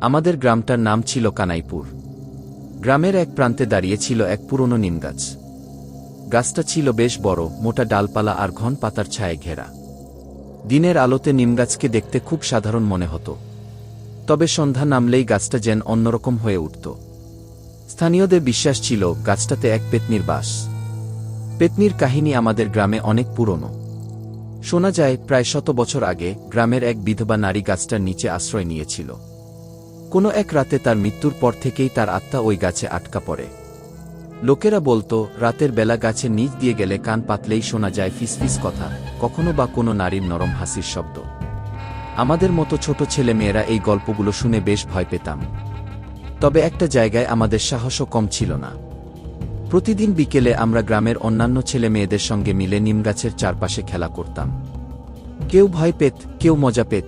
আমাদের গ্রামটার নাম ছিল কানাইপুর। গ্রামের এক প্রান্তে দাঁড়িয়ে ছিল এক পুরনো নিমগাছ গাছটা ছিল বেশ বড়, মোটা ডালপালা আর ঘন পাতার ছায়ে ঘেরা। দিনের আলোতে নিমগাছকে দেখতে খুব সাধারণ মনে হতো। তবে সন্ধ্যা নামলেই গাছটা যেন অন্যরকম হয়ে উঠত। স্থানীয়দের বিশ্বাস ছিল, গাছটাতে এক পেতনির বাস। পেতনির কাহিনী আমাদের গ্রামে অনেক পুরনো। শোনা যায়, প্রায় শত বছর আগে গ্রামের এক বিধবা নারী গাছটার নিচে আশ্রয় নিয়েছিল। কোনো এক রাতে তার মৃত্যুর পর থেকেই তার আত্মা ওই গাছে আটকা পড়ে। লোকেরা বলতো, রাতের বেলা গাছের নিচ দিয়ে গেলে কান পাতলেই শোনা যায় ফিসফিস কথা, কখনো বা কোনো নারীর নরম হাসির শব্দ। আমাদের মতো ছোট ছেলে মেয়েরা এই গল্পগুলো শুনে বেশ ভয় পেতাম। তবে একটা জায়গায় আমাদের সাহসও কম ছিল না। প্রতিদিন বিকেলে আমরা গ্রামের অন্যান্য ছেলে মেয়েদের সঙ্গে মিলে নিমগাছের চারপাশে খেলা করতাম। কেউ ভয় পেত, কেউ মজা পেত।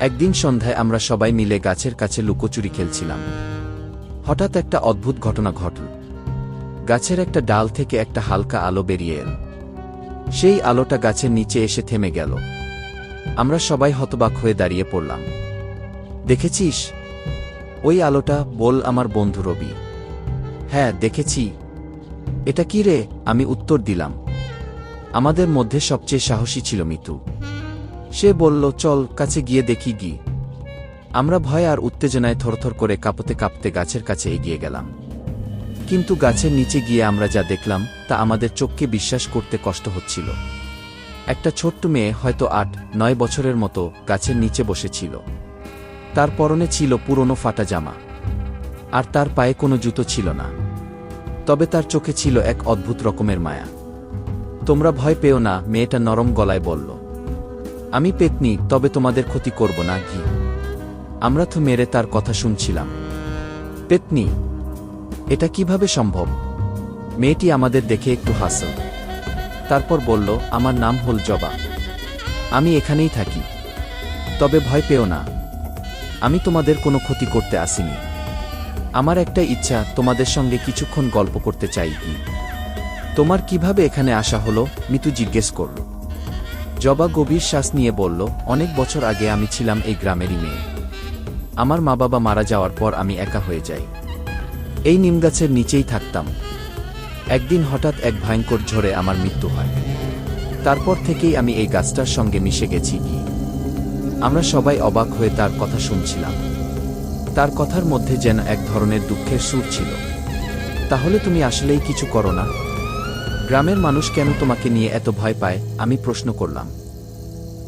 একদিন সন্ধ্যায় আমরা সবাই মিলে গাছের কাছে লুকোচুরি খেলছিলাম। হঠাৎ একটা অদ্ভুত ঘটনা ঘটল। গাছের একটা ডাল থেকে একটা হালকা আলো বেরিয়ে এল। সেই আলোটা গাছের নিচে এসে থেমে গেল। আমরা সবাই হতবাক হয়ে দাঁড়িয়ে পড়লাম। দেখেছিস? ওই আলোটা বল আমার বন্ধু রবি। হ্যাঁ দেখেছি। এটা কি রে? আমি উত্তর দিলাম। আমাদের মধ্যে সবচেয়ে সাহসী ছিল মিতু। সে বলল, চল, কাছে গিয়ে দেখি গি। আমরা ভয় আর উত্তেজনায় থরথর করে কাঁপতে কাঁপতে গাছের কাছে এগিয়ে গেলাম। কিন্তু গাছের নিচে গিয়ে আমরা যা দেখলাম, তা আমাদের চোখকে বিশ্বাস করতে কষ্ট হচ্ছিল। একটা ছোট্ট মেয়ে, হয়তো আট, নয় বছরের মতো, গাছের নিচে বসেছিল। তার পরনে ছিল পুরনো ফাটা জামা। আর তার পায়ে কোনো জুতো ছিল না। তবে তার চোখে ছিল এক অদ্ভুত রকমের মায়া। তোমরা ভয় পেও না, মেয়েটা নরম গলায় বলল। আমি পেতনি, তবে তোমাদের ক্ষতি করব না কি আমরা তো মেরে তার কথা শুনছিলাম। পেতনি, এটা কীভাবে সম্ভব? মেয়েটি আমাদের দেখে একটু হাসল। তারপর বলল, আমার নাম হল জবা। আমি এখানেই থাকি। তবে ভয় পেও না। আমি তোমাদের কোনো ক্ষতি করতে আসিনি। আমার একটা ইচ্ছা, তোমাদের সঙ্গে কিছুক্ষণ গল্প করতে চাই কি তোমার কীভাবে এখানে আসা হলো, মিতু জিজ্ঞেস করল। জবা গভীর শ্বাস নিয়ে বলল, অনেক বছর আগে আমি ছিলাম এই গ্রামেরই মেয়ে। আমার মা বাবা মারা যাওয়ার পর আমি একা হয়ে যাই। এই নিমগাছের নিচেই থাকতাম। একদিন হঠাৎ এক ভয়ঙ্কর ঝড়ে আমার মৃত্যু হয়। তারপর থেকেই আমি এই গাছটার সঙ্গে মিশে গেছি আমরা সবাই অবাক হয়ে তার কথা শুনছিলাম। তার কথার মধ্যে যেন এক ধরনের দুঃখের সুর ছিল। তাহলে তুমি আসলেই কিছু করো না? গ্রামের মানুষ কেন তোমাকে নিয়ে এত ভয় পায়, আমি প্রশ্ন করলাম।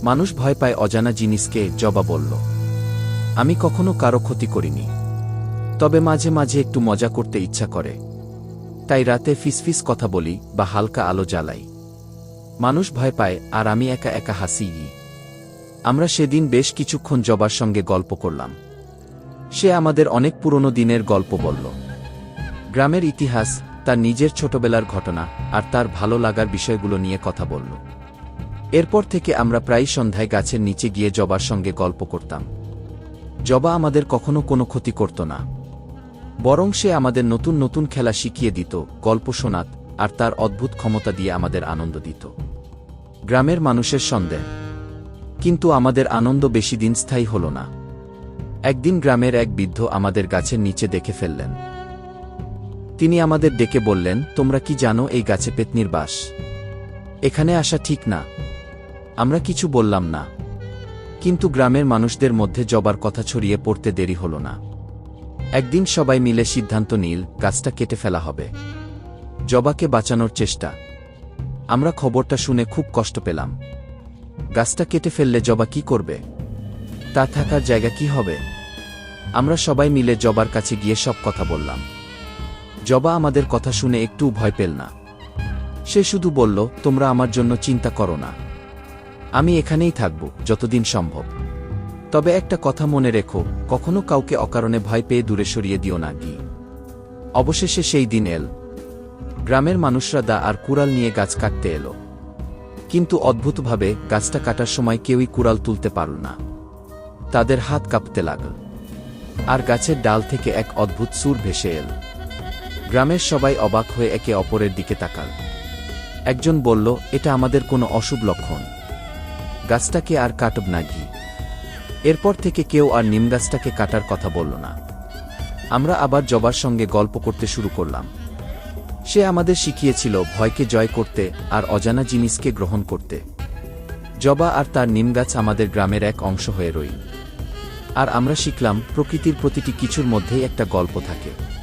মানুষ ভয় পায় অজানা জিনিসকে, জবা বলল। আমি কখনো কারও ক্ষতি করিনি। তবে মাঝে মাঝে একটু মজা করতে ইচ্ছা করে। তাই রাতে ফিসফিস কথা বলি বা হালকা আলো জ্বালাই। মানুষ ভয় পায়, আর আমি একা একা হাসি আমরা সেদিন বেশ কিছুক্ষণ জবার সঙ্গে গল্প করলাম। সে আমাদের অনেক পুরনো দিনের গল্প বলল। গ্রামের ইতিহাস তার নিজের ছোটবেলার ঘটনা আর তার ভালো লাগার বিষয়গুলো নিয়ে কথা বলল। এরপর থেকে আমরা প্রায় সন্ধ্যায় গাছের নিচে গিয়ে জবার সঙ্গে গল্প করতাম। জবা আমাদের কখনো কোনো ক্ষতি করত না। বরং সে আমাদের নতুন নতুন খেলা শিখিয়ে দিত, গল্প শোনাত আর তার অদ্ভুত ক্ষমতা দিয়ে আমাদের আনন্দ দিত। গ্রামের মানুষের সন্দেহ। কিন্তু আমাদের আনন্দ বেশি দিন স্থায়ী হল না। একদিন গ্রামের এক বৃদ্ধ আমাদের গাছের নিচে দেখে ফেললেন। তিনি আমাদের ডেকে বললেন, তোমরা কি জানো এই গাছে পেতনির বাস? এখানে আসা ঠিক না। আমরা কিছু বললাম না। কিন্তু গ্রামের মানুষদের মধ্যে জবার কথা ছড়িয়ে পড়তে দেরি হল না। একদিন সবাই মিলে সিদ্ধান্ত নীল, গাছটা কেটে ফেলা হবে। জবাকে বাঁচানোর চেষ্টা। আমরা খবরটা শুনে খুব কষ্ট পেলাম। গাছটা কেটে ফেললে জবা কি করবে? তা থাকার জায়গা কি হবে? আমরা সবাই মিলে জবার কাছে গিয়ে সব কথা বললাম। জবা আমাদের কথা শুনে একটু ভয় পেল না। সে শুধু বলল, তোমরা আমার জন্য চিন্তা করো না। আমি এখানেই থাকব, যতদিন সম্ভব। তবে একটা কথা মনে রেখো, কখনো কাউকে অকারণে ভয় পেয়ে দূরে সরিয়ে দিও না, গি। অবশেষে সেই দিন এল। গ্রামের মানুষরা দা আর কুড়াল নিয়ে গাছ কাটতে এলো। কিন্তু অদ্ভুতভাবে গাছটা কাটার সময় কেউই কুড়াল তুলতে পারল না। তাদের হাত কাঁপতে লাগল। আর গাছের ডাল থেকে এক অদ্ভুত সুর ভেসে এল। গ্রামের সবাই অবাক হয়ে একে অপরের দিকে তাকাল। একজন বলল, এটা আমাদের কোনো অশুভ লক্ষণ। গাছটাকে আর কাটব না ঘি। এরপর থেকে কেউ আর নিমগাছটাকে কাটার কথা বলল না। আমরা আবার জবার সঙ্গে গল্প করতে শুরু করলাম। সে আমাদের শিখিয়েছিল ভয়কে জয় করতে আর অজানা জিনিসকে গ্রহণ করতে। জবা আর তার নিমগাছ আমাদের গ্রামের এক অংশ হয়ে রইল। আর আমরা শিখলাম, প্রকৃতির প্রতিটি কিছুর মধ্যেই একটা গল্প থাকে।